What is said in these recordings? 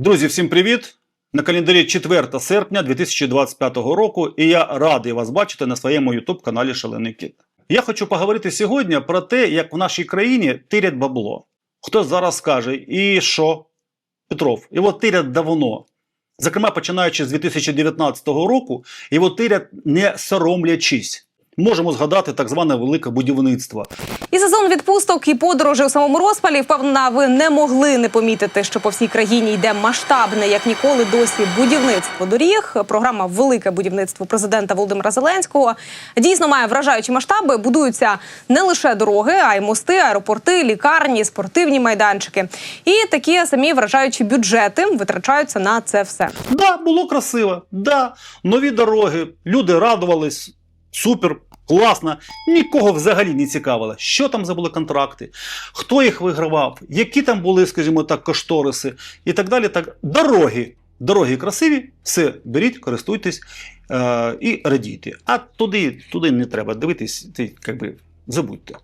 Друзі, всім привіт! На календарі 4 серпня 2025 року, і я радий вас бачити на своєму YouTube каналі Шалений Кіт. Я хочу поговорити сьогодні про те, як в нашій країні тирять бабло. Хто зараз скаже, і що? Петров, його тирять давно. Зокрема, починаючи з 2019 року, його тирять не соромлячись. Можемо згадати так зване велике будівництво. І сезон відпусток і подорожі у самому розпалі. Впевнена, ви не могли не помітити, що по всій країні йде масштабне, як ніколи, досі будівництво доріг. Програма Велике будівництво президента Володимира Зеленського дійсно має вражаючі масштаби. Будуються не лише дороги, а й мости, аеропорти, лікарні, спортивні майданчики. І такі самі вражаючі бюджети витрачаються на це все. Да, було красиво. Да, нові дороги, люди радувались. Супер, класно. Нікого взагалі не цікавило, що там за були контракти, хто їх вигравав, які там були, скажімо так, кошториси і так далі. Так. Дороги. Дороги красиві, все беріть, користуйтесь е- і радійте. А туди, туди не треба дивитись, ти, якби, забудьте.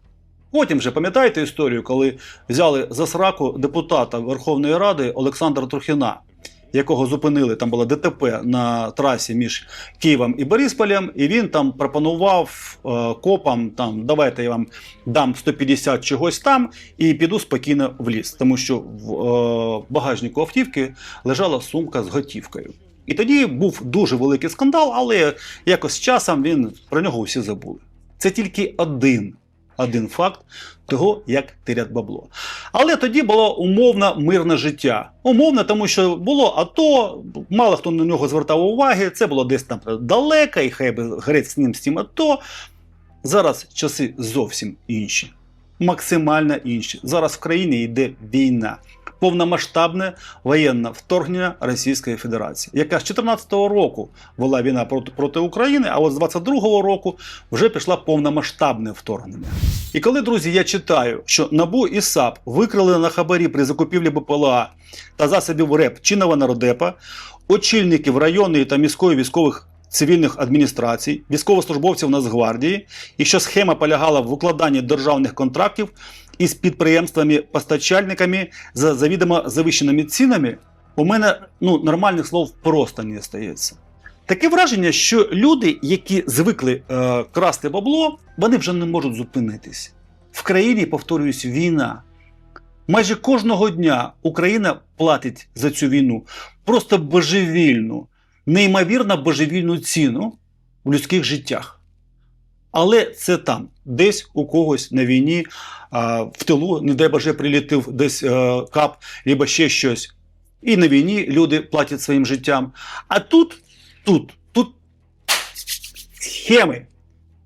Потім же пам'ятаєте історію, коли взяли за сраку депутата Верховної Ради Олександра Трухіна, якого зупинили, там було ДТП на трасі між Києвом і Борисполем, і він там пропонував е, копам: там давайте я вам дам 150 чогось там і піду спокійно в ліс, тому що в е, багажнику автівки лежала сумка з готівкою. І тоді був дуже великий скандал, але якось з часом він про нього всі забули. Це тільки один, один факт того, як тирять бабло. Але тоді було умовно мирне життя. Умовно, тому що було АТО, мало хто на нього звертав уваги, це було десь там далеко, і хай би грець з ним з тим АТО. Зараз часи зовсім інші, максимально інші. Зараз в країні йде війна. Повномасштабне воєнне вторгнення Російської Федерації, яка з 2014 року вела війна проти, проти України, а от з 2022 року вже пішла повномасштабне вторгнення. І коли, друзі, я читаю, що НАБУ і САП викрили на хабарі при закупівлі БПЛА та засобів РЕП чинного нардепа, очільників районної та міської військових цивільних адміністрацій, військовослужбовців Нацгвардії, і що схема полягала в укладанні державних контрактів із підприємствами-постачальниками за завідомо завищеними цінами, у мене ну, нормальних слов просто не стається. Таке враження, що люди, які звикли е, красти бабло, вони вже не можуть зупинитись. В країні, повторююсь, війна. Майже кожного дня Україна платить за цю війну просто божевільну, неймовірно божевільну ціну в людських життях. Але це там, десь у когось на війні, в тилу, не дай Боже, прилітив десь е, кап, або ще щось. І на війні люди платять своїм життям. А тут, тут, тут схеми,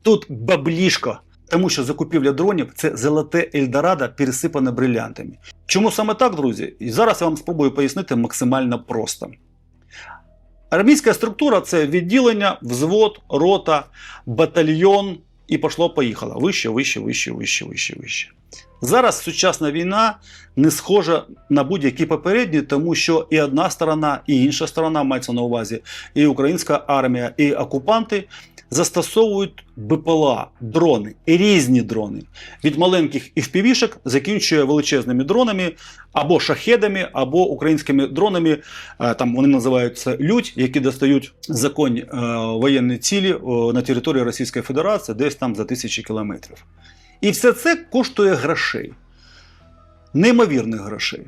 тут баблішко. Тому що закупівля дронів це золоте Ельдорадо, пересипане брилянтами. Чому саме так, друзі? І зараз я вам спробую пояснити максимально просто. Армійська структура це відділення, взвод, рота, батальйон і пішло-поїхало. Вище, вище, вище, вище, вище, вище. Зараз сучасна війна не схожа на будь-які попередні, тому що і одна сторона, і інша сторона мається на увазі, і українська армія, і окупанти застосовують БПЛА, дрони, різні дрони. Від маленьких FPV-шок закінчує величезними дронами або шахедами, або українськими дронами. е, Там вони називаються лють, які достають законні е, воєнні цілі е, на території Російської Федерації, десь там за тисячі кілометрів. І все це коштує грошей, неймовірних грошей.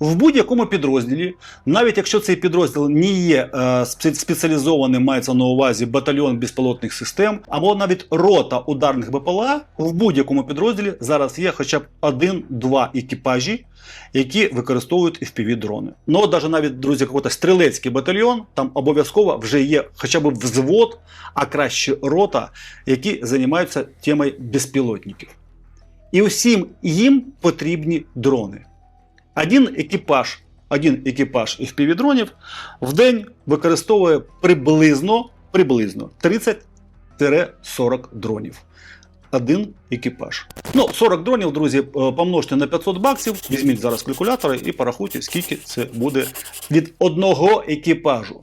В будь-якому підрозділі, навіть якщо цей підрозділ не є е, спеціалізованим, мається на увазі батальйон безпілотних систем, або навіть рота ударних БПЛА, в будь-якому підрозділі зараз є хоча б один-два екіпажі, які використовують FPV-дрони. Ну, от навіть, навіть, друзі, якийсь стрілецький батальйон, там обов'язково вже є хоча б взвод, а краще рота, які займаються темою безпілотників. І усім їм потрібні дрони. Один екіпаж, один екіпаж FPV-дронів в день використовує приблизно, приблизно 30-40 дронів. Один екіпаж. Ну, 40 дронів, друзі, е, помножте на 500 баксів, візьміть зараз калькулятори і порахуйте, скільки це буде від одного екіпажу.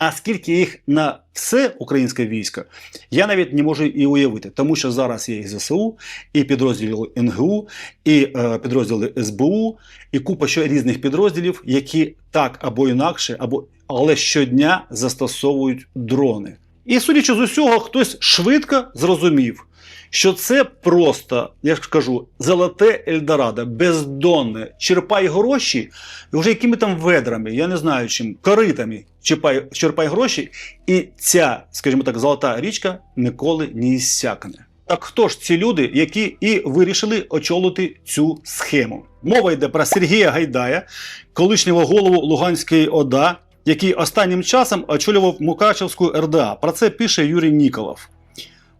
А скільки їх на все українське військо, я навіть не можу і уявити, тому що зараз є і ЗСУ, і підрозділи НГУ, і е, підрозділи СБУ, і купа ще різних підрозділів, які так або інакше, або але щодня застосовують дрони. І судячи з усього, хтось швидко зрозумів, що це просто, я ж кажу, золоте Ельдорадо, бездонне, черпай гроші, і вже якими там ведрами, я не знаю чим, коритами черпай, черпай гроші, і ця, скажімо так, золота річка ніколи не іссякне. Так хто ж ці люди, які і вирішили очолити цю схему? Мова йде про Сергія Гайдая, колишнього голову Луганської ОДА, який останнім часом очолював Мукачевську РДА. Про це пише Юрій Ніколов.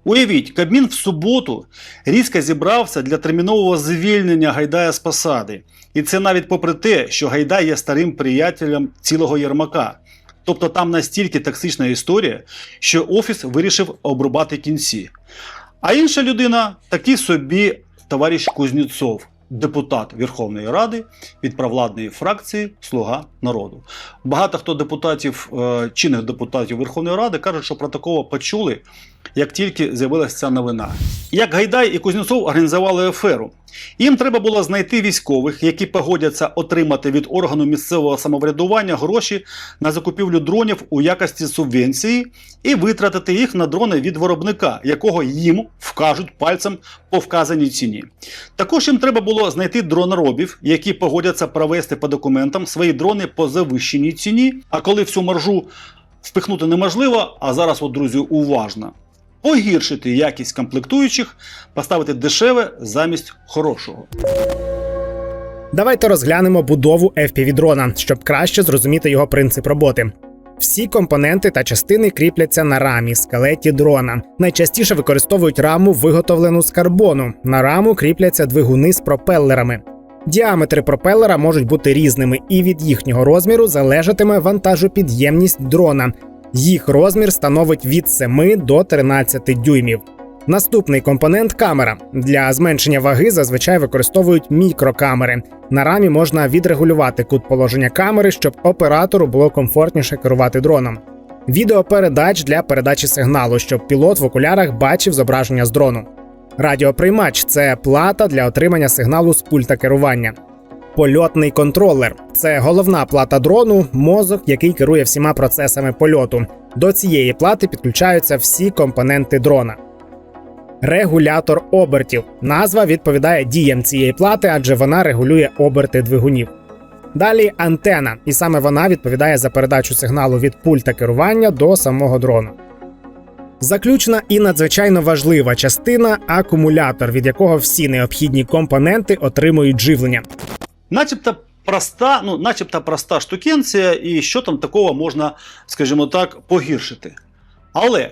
Уявіть, Кабмін в суботу різко зібрався для термінового звільнення Гайдая з посади. І це навіть попри те, що Гайдай є старим приятелем цілого Єрмака. Тобто там настільки токсична історія, що офіс вирішив обрубати кінці. А інша людина такий собі товариш Кузнєцов, депутат Верховної Ради від провладної фракції Слуга народу. Багато хто депутатів, е, чинних депутатів Верховної Ради кажуть, що про такого почули, як тільки з'явилася ця новина. Як Гайдай і Кузнєцов організували аферу. Їм треба було знайти військових, які погодяться отримати від органу місцевого самоврядування гроші на закупівлю дронів у якості субвенції і витратити їх на дрони від виробника, якого їм вкажуть пальцем по вказаній ціні. Також їм треба було знайти дроноробів, які погодяться провести по документам свої дрони по завищеній ціні. А коли всю маржу впихнути неможливо, а зараз, от, друзі, уважно. Погіршити якість комплектуючих, поставити дешеве замість хорошого. Давайте розглянемо будову FPV-дрона, щоб краще зрозуміти його принцип роботи. Всі компоненти та частини кріпляться на рамі, скелеті дрона. Найчастіше використовують раму, виготовлену з карбону. На раму кріпляться двигуни з пропелерами. Діаметри пропелера можуть бути різними, і від їхнього розміру залежатиме вантажопідємність дрона. Їх розмір становить від 7 до 13 дюймів. Наступний компонент камера. Для зменшення ваги зазвичай використовують мікрокамери. На рамі можна відрегулювати кут положення камери, щоб оператору було комфортніше керувати дроном. Відеопередач для передачі сигналу, щоб пілот в окулярах бачив зображення з дрону. Радіоприймач це плата для отримання сигналу з пульта керування. Польотний контролер це головна плата дрону, мозок, який керує всіма процесами польоту. До цієї плати підключаються всі компоненти дрона. Регулятор обертів. Назва відповідає діям цієї плати, адже вона регулює оберти двигунів. Далі антена, і саме вона відповідає за передачу сигналу від пульта керування до самого дрону. Заключна і надзвичайно важлива частина акумулятор, від якого всі необхідні компоненти отримують живлення. Начебто проста, ну, начебто проста штукенція, і що там такого можна, скажімо так, погіршити. Але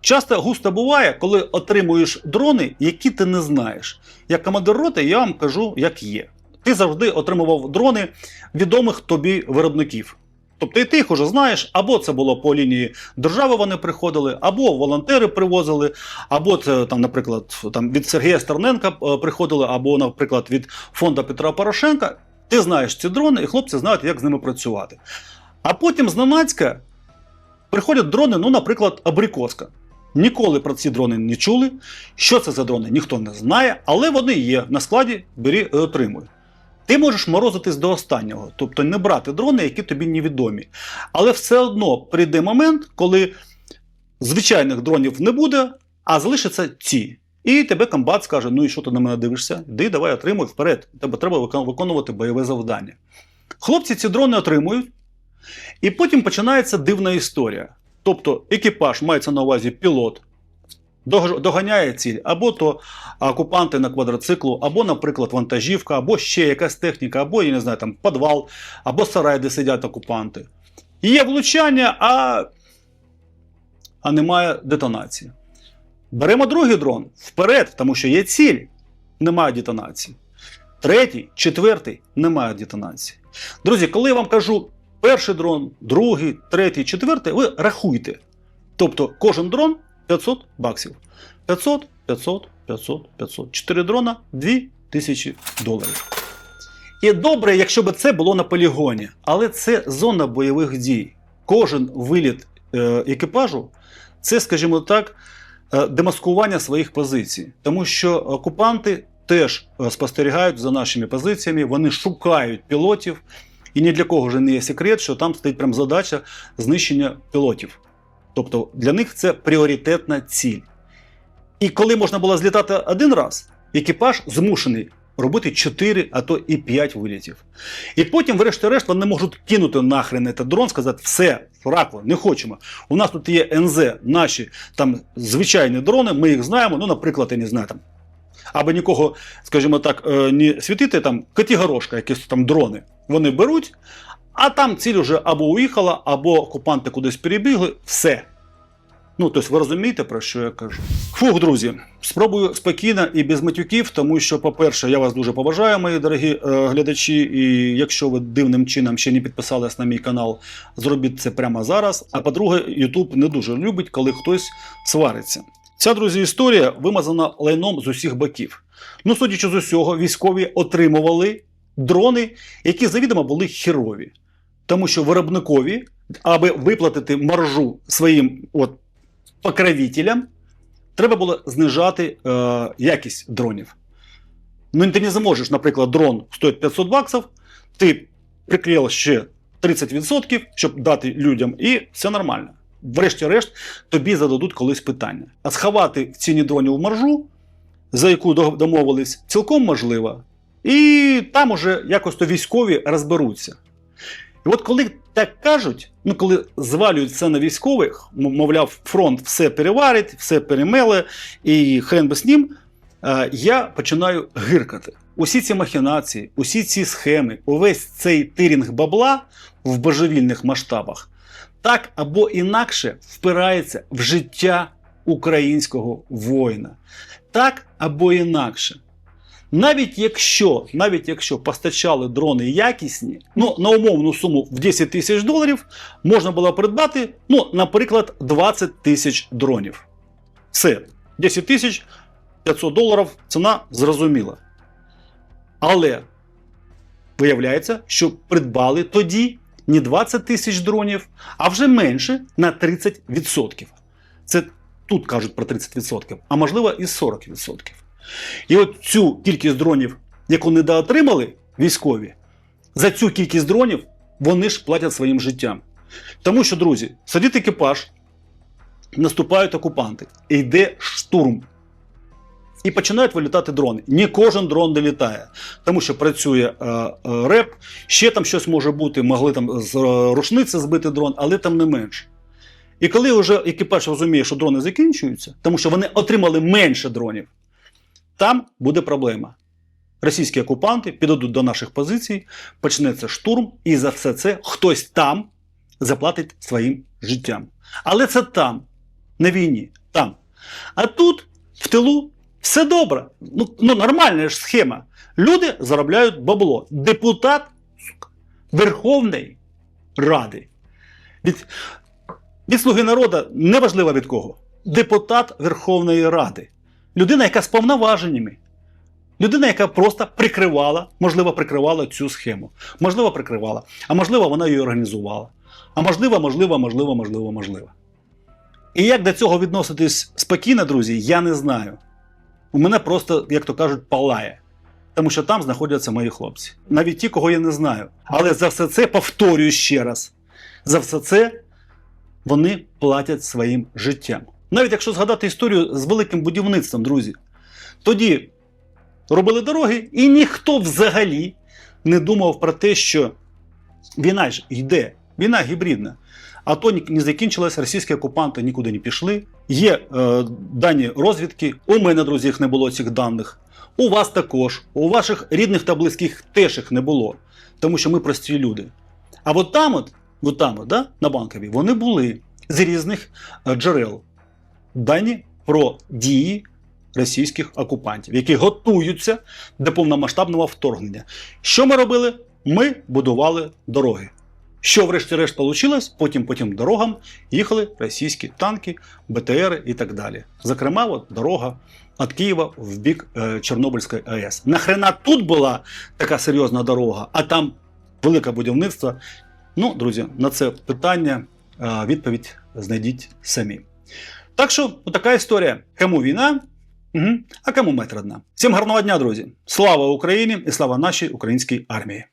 часто густо буває, коли отримуєш дрони, які ти не знаєш. Як командир роти, я вам кажу, як є. Ти завжди отримував дрони відомих тобі виробників. Тобто і ти їх уже знаєш, або це було по лінії держави, вони приходили, або волонтери привозили, або це там, наприклад, там від Сергія Стерненка е, приходили, або, наприклад, від фонду Петра Порошенка. Ти знаєш ці дрони, і хлопці знають, як з ними працювати. А потім зненацька приходять дрони, ну, наприклад, Абрикоска. Ніколи про ці дрони не чули. Що це за дрони, ніхто не знає, але вони є. На складі бері і. Ти можеш морозитись до останнього, тобто не брати дрони, які тобі невідомі. Але все одно прийде момент, коли звичайних дронів не буде, а залишаться ці. І тебе комбат скаже: ну і що ти на мене дивишся? Йди, давай отримуй вперед. Тебе треба виконувати бойове завдання. Хлопці ці дрони отримують, і потім починається дивна історія. Тобто екіпаж мається на увазі пілот, доганяє ціль, або то окупанти на квадроциклу, або, наприклад, вантажівка, або ще якась техніка, або, я не знаю, там підвал, або сарай, де сидять окупанти. І є влучання, а, а немає детонації. Беремо другий дрон вперед, тому що є ціль, немає детонації. Третій, четвертий немає детонації. Друзі, коли я вам кажу перший дрон, другий, третій, четвертий, ви рахуйте. Тобто кожен дрон 500 баксів. 500, 500, 500, 500. 4 дрона 2000 доларів. І добре, якщо б це було на полігоні, але це зона бойових дій. кожен виліт е, екіпажу це, скажімо так, е, демаскування своїх позицій. Тому що окупанти теж е, спостерігають за нашими позиціями, вони шукають пілотів. І ні для кого вже не є секрет, що там стоїть прям задача знищення пілотів. Тобто для них це пріоритетна ціль. І коли можна було злітати один раз, екіпаж змушений робити 4, а то і 5 вилітів. І потім, врешті-решт, вони можуть кинути нахрен цей дрон, сказати, все, раку, не хочемо. У нас тут є НЗ, наші там звичайні дрони, ми їх знаємо, ну, наприклад, я не знаю там. Аби нікого, скажімо так, е, не світити, там катігорошка, якісь там дрони. Вони беруть, а там ціль вже або уїхала, або окупанти кудись перебігли, все. Ну, тобто ви розумієте, про що я кажу. Фух, друзі, спробую спокійно і без матюків, тому що, по-перше, я вас дуже поважаю, мої дорогі е, глядачі. І якщо ви дивним чином ще не підписались на мій канал, зробіть це прямо зараз. А по-друге, YouTube не дуже любить, коли хтось свариться. Ця, друзі, історія вимазана лайном з усіх боків. Ну, судячи з усього, військові отримували дрони, які завідомо були херові. Тому що виробникові, аби виплатити маржу своїм от, покровителям, треба було знижати е, якість дронів. Ну, ти не зможеш, наприклад, дрон стоїть 500 баксів, ти приклеїв ще 30%, щоб дати людям, і все нормально. Врешті-решт, тобі зададуть колись питання. А сховати в ціні дронів маржу, за яку домовились, цілком можливо. І там уже якось то військові розберуться. І от коли так кажуть, ну коли звалюють це на військових, мовляв, фронт все переварить, все перемеле, і хрен би з ним, е, я починаю гиркати. Усі ці махінації, усі ці схеми, увесь цей тирінг бабла в божевільних масштабах так або інакше впирається в життя українського воїна. Так або інакше. Навіть якщо, навіть якщо постачали дрони якісні, ну на умовну суму в 10 тисяч доларів можна було придбати, ну, наприклад, 20 тисяч дронів. Все, 10 тисяч 500 доларів ціна зрозуміла. Але виявляється, що придбали тоді не 20 тисяч дронів, а вже менше на 30%. Це тут кажуть про 30%, а можливо і 40%. І от цю кількість дронів, яку недоотримали військові, за цю кількість дронів вони ж платять своїм життям. Тому що, друзі, сидить екіпаж, наступають окупанти, і йде штурм. І починають вилітати дрони. Не кожен дрон долітає, тому що працює е, е, реп, ще там щось може бути, могли там з е, рушниці збити дрон, але там не менше. І коли вже екіпаж розуміє, що дрони закінчуються, тому що вони отримали менше дронів, там буде проблема. Російські окупанти підійдуть до наших позицій, почнеться штурм, і за все це хтось там заплатить своїм життям. Але це там, на війні, там. А тут, в тилу, все добре. Ну, ну нормальна ж схема. Люди заробляють бабло. Депутат Верховної Ради. Від, від Слуги народу, неважливо від кого. Депутат Верховної Ради. Людина, яка з повноваженнями. Людина, яка просто прикривала, можливо, прикривала цю схему. Можливо, прикривала. А можливо, вона її організувала. А можливо, можливо, можливо, можливо, можливо. І як до цього відноситись спокійно, друзі, я не знаю. У мене просто, як то кажуть, палає. Тому що там знаходяться мої хлопці. Навіть ті, кого я не знаю. Але за все це повторюю ще раз: за все це вони платять своїм життям. Навіть якщо згадати історію з великим будівництвом, друзі, тоді робили дороги, і ніхто взагалі не думав про те, що війна ж йде, війна гібридна. А то не закінчилась, російські окупанти нікуди не пішли. Є е, дані розвідки. У мене, друзі, їх не було цих даних. У вас також, у ваших рідних та близьких теж їх не було, тому що ми прості люди. А от там, от, от там, от, да, на банковій, вони були з різних е, джерел. Дані про дії російських окупантів, які готуються до повномасштабного вторгнення. Що ми робили? Ми будували дороги. Що врешті-решт вийшло? Потім по тим дорогам їхали російські танки, БТР і так далі. Зокрема, от дорога від Києва в бік е, Чорнобильської АЕС. Нахрена тут була така серйозна дорога, а там велике будівництво. Ну, друзі, на це питання Е, Відповідь знайдіть самі. Так що, така історія. Кому війна, угу. а кому метр одна. Всім гарного дня, друзі! Слава Україні і слава нашій українській армії!